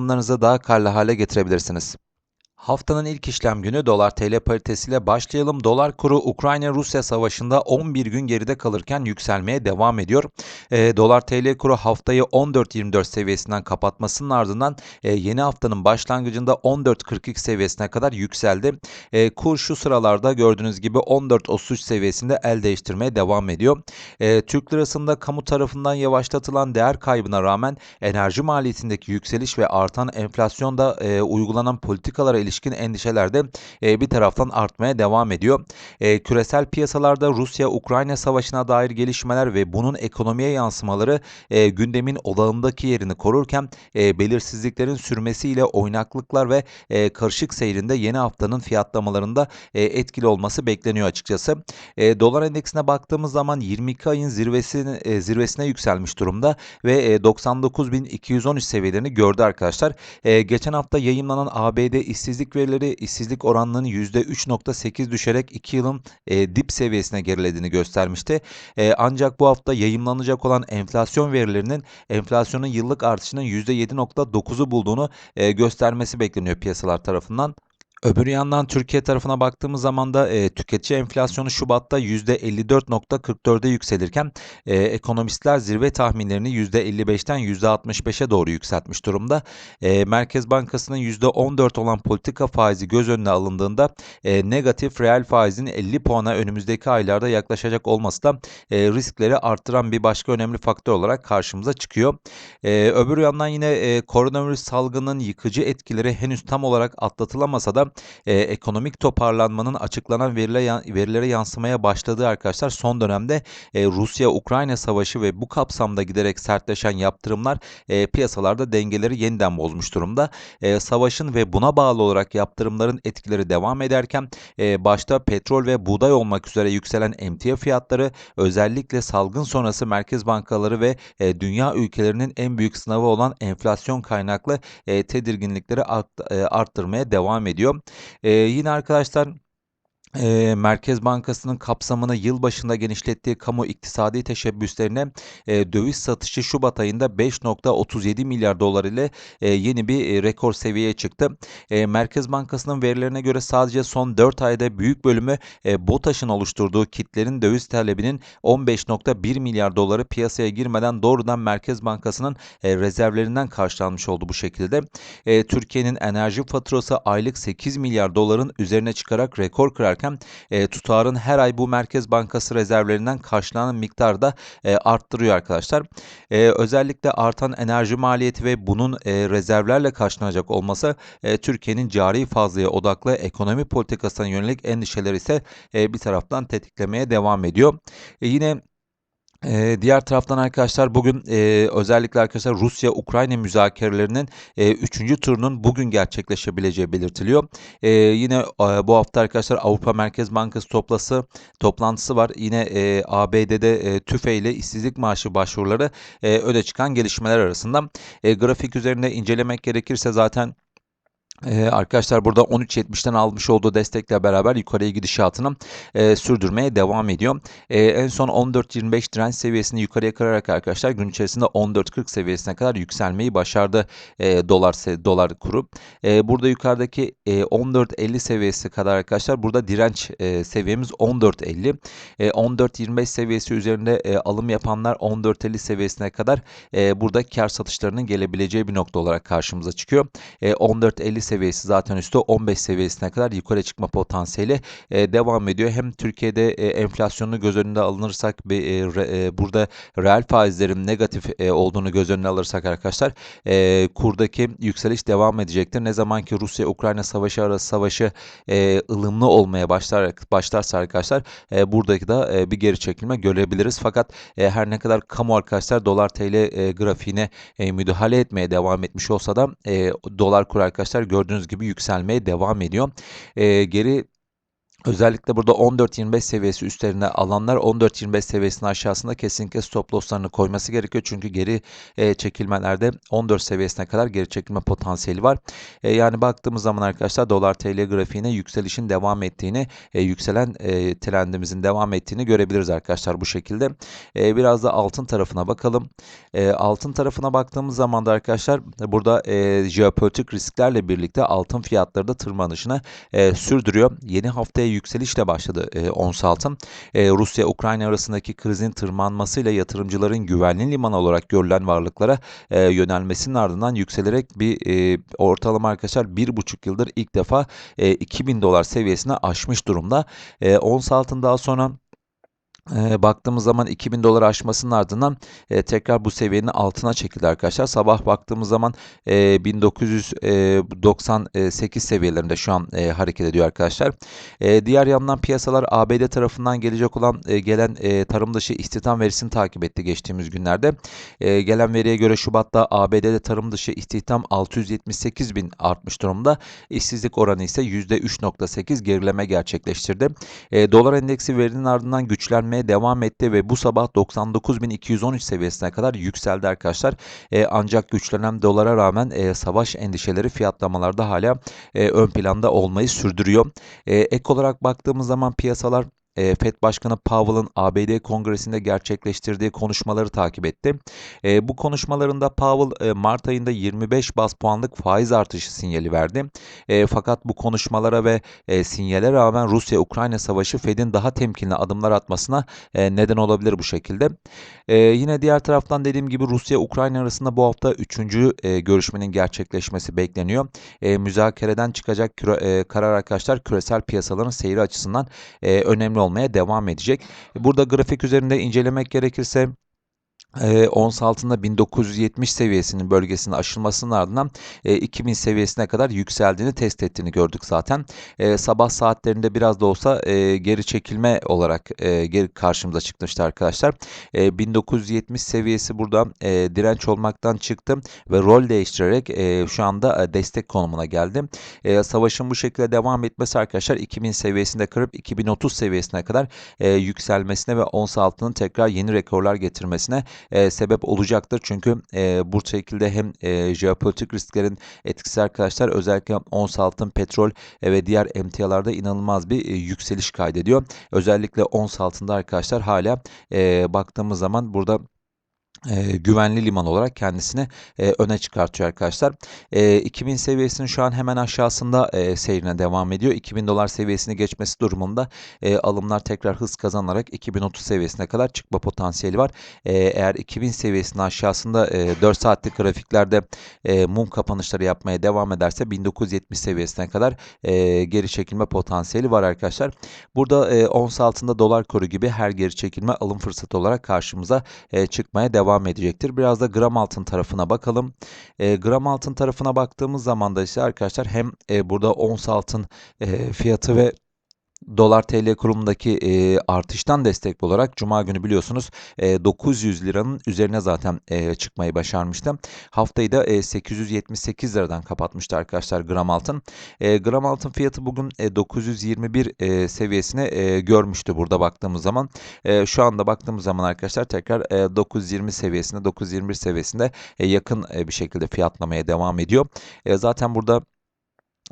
yatırımlarınızı daha karlı hale getirebilirsiniz. Haftanın ilk işlem günü dolar TL paritesiyle başlayalım. Dolar kuru Ukrayna-Rusya savaşında 11 gün geride kalırken yükselmeye devam ediyor. E, dolar TL kuru haftayı 14.24 seviyesinden kapatmasının ardından e, yeni haftanın başlangıcında 14.42 seviyesine kadar yükseldi. E, kur şu sıralarda gördüğünüz gibi 14.33 seviyesinde el değiştirmeye devam ediyor. E, Türk lirasında kamu tarafından yavaşlatılan değer kaybına rağmen enerji maliyetindeki yükseliş ve artan enflasyonda e, uygulanan politikalara ilişkin endişeler de e, bir taraftan artmaya devam ediyor. E, küresel piyasalarda Rusya-Ukrayna savaşına dair gelişmeler ve bunun ekonomiye yansımaları e, gündemin odağındaki yerini korurken belirsizliklerin sürmesiyle oynaklıklar ve karışık seyrinde yeni haftanın fiyatlamalarında etkili olması bekleniyor açıkçası. Dolar endeksine baktığımız zaman 22 ayın zirvesine, zirvesine yükselmiş durumda ve e, 99.213 seviyelerini gördü arkadaşlar. Geçen hafta yayınlanan ABD işsizlik verileri işsizlik oranlarının %3.8 düşerek 2 yılın e, dip seviyesine gerilediğini göstermişti. E, ancak bu hafta yayımlanacak olan enflasyon verilerinin enflasyonun yıllık artışının %7.9'u bulduğunu e, göstermesi bekleniyor piyasalar tarafından. Öbür yandan Türkiye tarafına baktığımız zaman da e, tüketici enflasyonu Şubat'ta %54.44'e yükselirken e, ekonomistler zirve tahminlerini %55'ten %65'e doğru yükseltmiş durumda. E, Merkez Bankası'nın %14 olan politika faizi göz önüne alındığında e, negatif reel faizin 50 puana önümüzdeki aylarda yaklaşacak olması da e, riskleri arttıran bir başka önemli faktör olarak karşımıza çıkıyor. E, öbür yandan yine e, koronavirüs salgının yıkıcı etkileri henüz tam olarak atlatılamasa da e, ekonomik toparlanmanın açıklanan verile, verilere yansımaya başladığı arkadaşlar son dönemde e, Rusya-Ukrayna savaşı ve bu kapsamda giderek sertleşen yaptırımlar e, piyasalarda dengeleri yeniden bozmuş durumda. E, savaşın ve buna bağlı olarak yaptırımların etkileri devam ederken e, başta petrol ve buğday olmak üzere yükselen emtia fiyatları özellikle salgın sonrası merkez bankaları ve e, dünya ülkelerinin en büyük sınavı olan enflasyon kaynaklı e, tedirginlikleri art, e, arttırmaya devam ediyor. Ee, yine arkadaşlar e, Merkez Bankası'nın kapsamını yıl başında genişlettiği kamu iktisadi teşebbüslerine e, döviz satışı Şubat ayında 5.37 milyar dolar ile e, yeni bir e, rekor seviyeye çıktı. E, Merkez Bankası'nın verilerine göre sadece son 4 ayda büyük bölümü e, BOTAŞ'ın oluşturduğu kitlerin döviz talebinin 15.1 milyar doları piyasaya girmeden doğrudan Merkez Bankası'nın e, rezervlerinden karşılanmış oldu bu şekilde. E, Türkiye'nin enerji faturası aylık 8 milyar doların üzerine çıkarak rekor kırar ederken e, tutarın her ay bu Merkez Bankası rezervlerinden karşılanan miktarı da e, arttırıyor arkadaşlar. E, özellikle artan enerji maliyeti ve bunun e, rezervlerle karşılanacak olması e, Türkiye'nin cari fazlaya odaklı ekonomi politikasına yönelik endişeler ise e, bir taraftan tetiklemeye devam ediyor. E, yine ee, diğer taraftan arkadaşlar bugün e, özellikle arkadaşlar Rusya-Ukrayna müzakerelerinin e, üçüncü turunun bugün gerçekleşebileceği belirtiliyor. E, yine e, bu hafta arkadaşlar Avrupa Merkez Bankası toplası toplantısı var. Yine e, ABD'de e, TÜFE ile işsizlik maaşı başvuruları e, öne çıkan gelişmeler arasında. E, grafik üzerinde incelemek gerekirse zaten ee, arkadaşlar burada 13.70'ten almış olduğu destekle beraber yukarıya gidişatını e, sürdürmeye devam ediyor. E, en son 14.25 direnç seviyesini yukarıya kırarak arkadaşlar gün içerisinde 14.40 seviyesine kadar yükselmeyi başardı e, dolar dolar kuru. E, burada yukarıdaki e, 14.50 seviyesi kadar arkadaşlar burada direnç e, seviyemiz 14.50. E, 14.25 seviyesi üzerinde e, alım yapanlar 14.50 seviyesine kadar e, burada kar satışlarının gelebileceği bir nokta olarak karşımıza çıkıyor. E, 14.50 seviyesi zaten üstü 15 seviyesine kadar yukarı çıkma potansiyeli e, devam ediyor. Hem Türkiye'de e, enflasyonu göz önünde alınırsak e, re- e, burada reel faizlerin negatif e, olduğunu göz önüne alırsak arkadaşlar e, kurdaki yükseliş devam edecektir. Ne zaman ki Rusya-Ukrayna savaşı arası savaşı e, ılımlı olmaya başlar başlarsa arkadaşlar e, buradaki da e, bir geri çekilme görebiliriz. Fakat e, her ne kadar kamu arkadaşlar dolar TL e, grafiğine e, müdahale etmeye devam etmiş olsa da e, dolar kur arkadaşlar gördüğünüz gibi yükselmeye devam ediyor. E, geri Özellikle burada 14-25 seviyesi üstlerine alanlar 14-25 seviyesinin aşağısında kesinlikle stop losslarını koyması gerekiyor. Çünkü geri e, çekilmelerde 14 seviyesine kadar geri çekilme potansiyeli var. E, yani baktığımız zaman arkadaşlar dolar TL grafiğine yükselişin devam ettiğini, e, yükselen e, trendimizin devam ettiğini görebiliriz arkadaşlar bu şekilde. E, biraz da altın tarafına bakalım. E, altın tarafına baktığımız zaman da arkadaşlar burada e, jeopolitik risklerle birlikte altın fiyatları da tırmanışını e, sürdürüyor. Yeni haftaya yükselişle başladı e, ons altın. E, Rusya-Ukrayna arasındaki krizin tırmanmasıyla yatırımcıların güvenli liman olarak görülen varlıklara e, yönelmesinin ardından yükselerek bir e, ortalama arkadaşlar 1,5 yıldır ilk defa e, 2000 dolar seviyesine aşmış durumda. E, ons altın daha sonra e, baktığımız zaman 2000 dolar aşmasının ardından e, tekrar bu seviyenin altına çekildi arkadaşlar. Sabah baktığımız zaman e, 1998 seviyelerinde şu an e, hareket ediyor arkadaşlar. E, diğer yandan piyasalar ABD tarafından gelecek olan e, gelen e, tarım dışı istihdam verisini takip etti geçtiğimiz günlerde. E, gelen veriye göre Şubat'ta ABD'de tarım dışı istihdam 678 bin artmış durumda. İşsizlik oranı ise %3.8 gerileme gerçekleştirdi. E, dolar endeksi verinin ardından güçlenmeye devam etti ve bu sabah 99.213 seviyesine kadar yükseldi arkadaşlar. E, ancak güçlenen dolara rağmen e, savaş endişeleri fiyatlamalarda hala e, ön planda olmayı sürdürüyor. E, ek olarak baktığımız zaman piyasalar e, FED Başkanı Powell'ın ABD Kongresi'nde gerçekleştirdiği konuşmaları takip etti. E, bu konuşmalarında Powell e, Mart ayında 25 bas puanlık faiz artışı sinyali verdi. E, fakat bu konuşmalara ve e, sinyale rağmen Rusya-Ukrayna savaşı Fed'in daha temkinli adımlar atmasına e, neden olabilir bu şekilde. E, yine diğer taraftan dediğim gibi Rusya-Ukrayna arasında bu hafta 3. E, görüşmenin gerçekleşmesi bekleniyor. E, müzakereden çıkacak küre, e, karar arkadaşlar küresel piyasaların seyri açısından e, önemli olmaya devam edecek. Burada grafik üzerinde incelemek gerekirse e, ons altında 1970 seviyesinin bölgesinin aşılmasının ardından e, 2000 seviyesine kadar yükseldiğini test ettiğini gördük zaten. E, sabah saatlerinde biraz da olsa e, geri çekilme olarak e, geri karşımıza çıkmıştı arkadaşlar. E, 1970 seviyesi burada e, direnç olmaktan çıktı ve rol değiştirerek e, şu anda e, destek konumuna geldi. E, savaşın bu şekilde devam etmesi arkadaşlar 2000 seviyesinde kırıp 2030 seviyesine kadar e, yükselmesine ve ons altının tekrar yeni rekorlar getirmesine e, sebep olacaktır. Çünkü e, bu şekilde hem e, jeopolitik risklerin etkisi arkadaşlar özellikle ons altın, petrol e, ve diğer emtialarda inanılmaz bir e, yükseliş kaydediyor. Özellikle ons altında arkadaşlar hala e, baktığımız zaman burada e, güvenli liman olarak kendisini e, öne çıkartıyor arkadaşlar. E, 2000 seviyesinin şu an hemen aşağısında e, seyrine devam ediyor. 2000 dolar seviyesini geçmesi durumunda e, alımlar tekrar hız kazanarak 2030 seviyesine kadar çıkma potansiyeli var. E, eğer 2000 seviyesinin aşağısında e, 4 saatlik grafiklerde e, mum kapanışları yapmaya devam ederse 1970 seviyesine kadar e, geri çekilme potansiyeli var arkadaşlar. Burada e, ons altında dolar koru gibi her geri çekilme alım fırsatı olarak karşımıza e, çıkmaya devam devam edecektir. Biraz da gram altın tarafına bakalım. E, gram altın tarafına baktığımız zaman da ise arkadaşlar hem e, burada ons altın e, fiyatı ve Dolar TL kurumundaki e, artıştan destek olarak Cuma günü biliyorsunuz e, 900 liranın üzerine zaten e, çıkmayı başarmıştı. Haftayı da e, 878 liradan kapatmıştı arkadaşlar gram altın. E, gram altın fiyatı bugün e, 921 e, seviyesine e, görmüştü burada baktığımız zaman. E, şu anda baktığımız zaman arkadaşlar tekrar e, 920 seviyesinde 921 seviyesinde e, yakın e, bir şekilde fiyatlamaya devam ediyor. E, zaten burada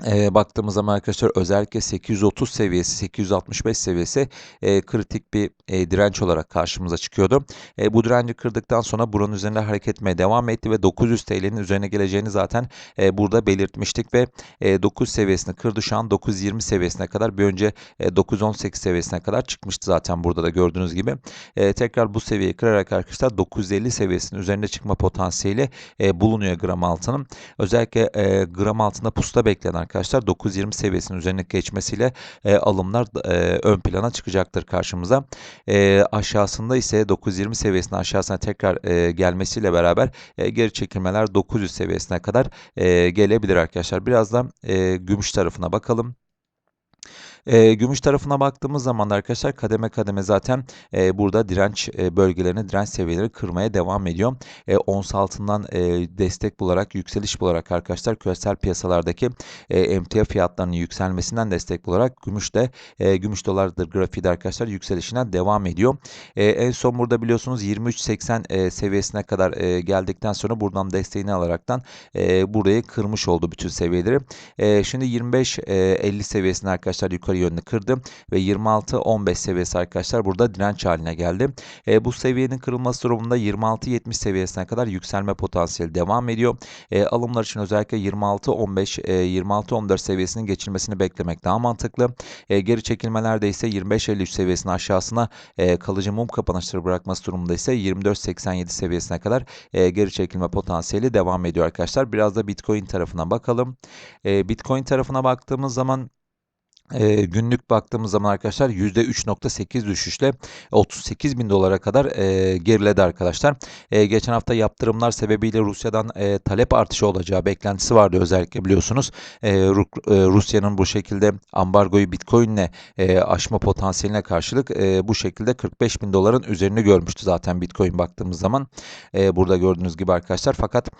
Eee, baktığımız zaman arkadaşlar özellikle 830 seviyesi, 865 seviyesi eee, kritik bir eee, direnç olarak karşımıza çıkıyordu. Eee, bu direnci kırdıktan sonra buranın üzerinde hareket etmeye devam etti ve 900 TL'nin üzerine geleceğini zaten eee, burada belirtmiştik ve eee 9 seviyesini kırdı. Şu an 920 seviyesine kadar bir önce eee, 918 seviyesine kadar çıkmıştı zaten burada da gördüğünüz gibi. Eee, tekrar bu seviyeyi kırarak arkadaşlar 950 seviyesinin üzerinde çıkma potansiyeli eee, bulunuyor gram altının. Özellikle eee, gram altında pusta beklenen arkadaşlar 9.20 seviyesinin üzerine geçmesiyle e, alımlar e, ön plana çıkacaktır karşımıza. E, aşağısında ise 9.20 seviyesinin aşağısına tekrar e, gelmesiyle beraber e, geri çekilmeler 900 seviyesine kadar e, gelebilir arkadaşlar. Birazdan e, gümüş tarafına bakalım. E, gümüş tarafına baktığımız zaman da arkadaşlar kademe kademe zaten e, burada direnç e, bölgelerini, direnç seviyeleri kırmaya devam ediyor. E, ons altından e, destek bularak, yükseliş bularak arkadaşlar küresel piyasalardaki e, emtia fiyatlarının yükselmesinden destek bularak gümüş de e, gümüş dolardır grafiği de arkadaşlar yükselişine devam ediyor. E, en son burada biliyorsunuz 23.80 e, seviyesine kadar e, geldikten sonra buradan desteğini alaraktan e, burayı kırmış oldu bütün seviyeleri. E, şimdi 25.50 e, seviyesine arkadaşlar yukarı yönünü kırdı ve 26-15 seviyesi arkadaşlar burada direnç haline geldi. E, bu seviyenin kırılması durumunda 26-70 seviyesine kadar yükselme potansiyeli devam ediyor. E, alımlar için özellikle 26-15, e, 26-14 seviyesinin geçilmesini beklemek daha mantıklı. E, geri çekilmelerde ise 25-53 seviyesinin aşağısına e, kalıcı mum kapanışları bırakması durumunda ise 24-87 seviyesine kadar e, geri çekilme potansiyeli devam ediyor arkadaşlar. Biraz da Bitcoin tarafına bakalım. E, Bitcoin tarafına baktığımız zaman günlük baktığımız zaman arkadaşlar %3.8 düşüşle 38 bin dolara kadar geriledi arkadaşlar. Geçen hafta yaptırımlar sebebiyle Rusya'dan talep artışı olacağı beklentisi vardı özellikle biliyorsunuz. Ru Rusya'nın bu şekilde ambargoyu Bitcoin'le aşma potansiyeline karşılık bu şekilde 45 bin doların üzerini görmüştü zaten Bitcoin baktığımız zaman. Burada gördüğünüz gibi arkadaşlar fakat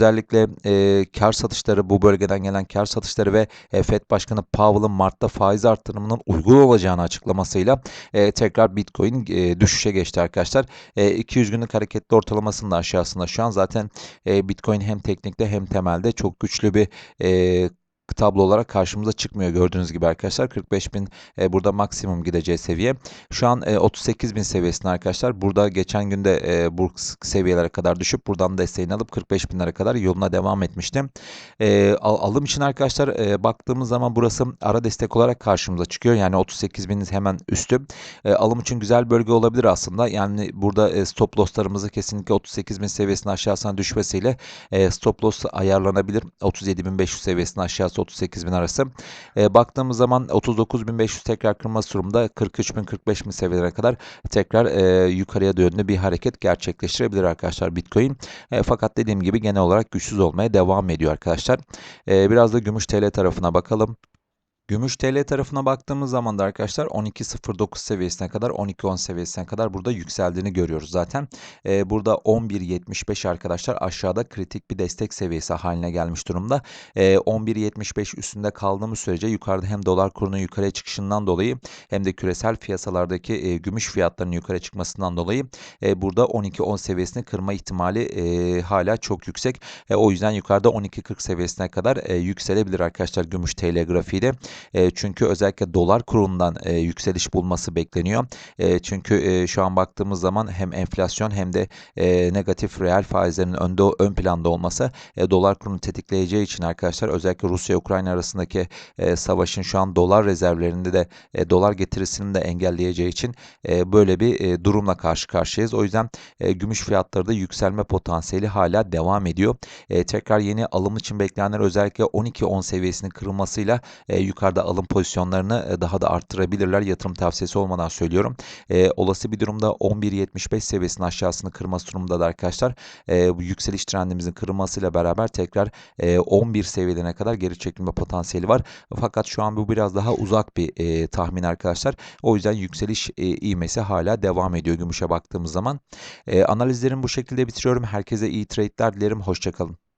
özellikle e, kar satışları bu bölgeden gelen kar satışları ve e, FED Başkanı Powell'ın Mart'ta faiz artırımının uygun olacağını açıklamasıyla e, tekrar Bitcoin e, düşüşe geçti arkadaşlar. E, 200 günlük hareketli ortalamasının da aşağısında şu an zaten e, Bitcoin hem teknikte hem temelde çok güçlü bir e, tablo olarak karşımıza çıkmıyor gördüğünüz gibi arkadaşlar. 45 bin e, burada maksimum gideceği seviye. Şu an e, 38 bin seviyesinde arkadaşlar. Burada geçen günde e, bu seviyelere kadar düşüp buradan desteğini alıp 45 binlere kadar yoluna devam etmiştim. E, al, alım için arkadaşlar e, baktığımız zaman burası ara destek olarak karşımıza çıkıyor. Yani 38 binin hemen üstü. E, alım için güzel bölge olabilir aslında. Yani burada e, stop losslarımızı kesinlikle 38 bin seviyesinin aşağısına düşmesiyle e, stop loss ayarlanabilir. 37.500 seviyesinin aşağısı 38 bin arası. E, baktığımız zaman 39.500 tekrar kırması durumda 43.000 bin seviyelerine kadar tekrar e, yukarıya yönlü bir hareket gerçekleştirebilir arkadaşlar Bitcoin. E, fakat dediğim gibi genel olarak güçsüz olmaya devam ediyor arkadaşlar. E, biraz da gümüş TL tarafına bakalım. Gümüş TL tarafına baktığımız zaman da arkadaşlar 12.09 seviyesine kadar 12.10 seviyesine kadar burada yükseldiğini görüyoruz zaten. Ee, burada 11.75 arkadaşlar aşağıda kritik bir destek seviyesi haline gelmiş durumda. Ee, 11.75 üstünde kaldığımız sürece yukarıda hem dolar kurunun yukarıya çıkışından dolayı hem de küresel piyasalardaki e, gümüş fiyatlarının yukarı çıkmasından dolayı e, burada 12.10 seviyesini kırma ihtimali e, hala çok yüksek. E, o yüzden yukarıda 12.40 seviyesine kadar e, yükselebilir arkadaşlar gümüş TL grafiği de. E, çünkü özellikle dolar kurundan e, yükseliş bulması bekleniyor. E, çünkü e, şu an baktığımız zaman hem enflasyon hem de e, negatif reel faizlerin önde ön planda olması e, dolar kurunu tetikleyeceği için arkadaşlar özellikle Rusya Ukrayna arasındaki e, savaşın şu an dolar rezervlerinde de e, dolar getirisini de engelleyeceği için e, böyle bir e, durumla karşı karşıyayız. O yüzden e, gümüş fiyatları da yükselme potansiyeli hala devam ediyor. E, tekrar yeni alım için beklenenler özellikle 12-10 seviyesinin kırılmasıyla e, yukarı yukarıda alım pozisyonlarını e, daha da arttırabilirler. Yatırım tavsiyesi olmadan söylüyorum. E, olası bir durumda 11.75 seviyesinin aşağısını kırması durumda da arkadaşlar e, bu yükseliş trendimizin kırılmasıyla beraber tekrar e, 11 seviyelerine kadar geri çekilme potansiyeli var. Fakat şu an bu biraz daha uzak bir e, tahmin arkadaşlar. O yüzden yükseliş e, ivmesi hala devam ediyor gümüşe baktığımız zaman. E, analizlerimi bu şekilde bitiriyorum. Herkese iyi trade'ler dilerim. Hoşçakalın.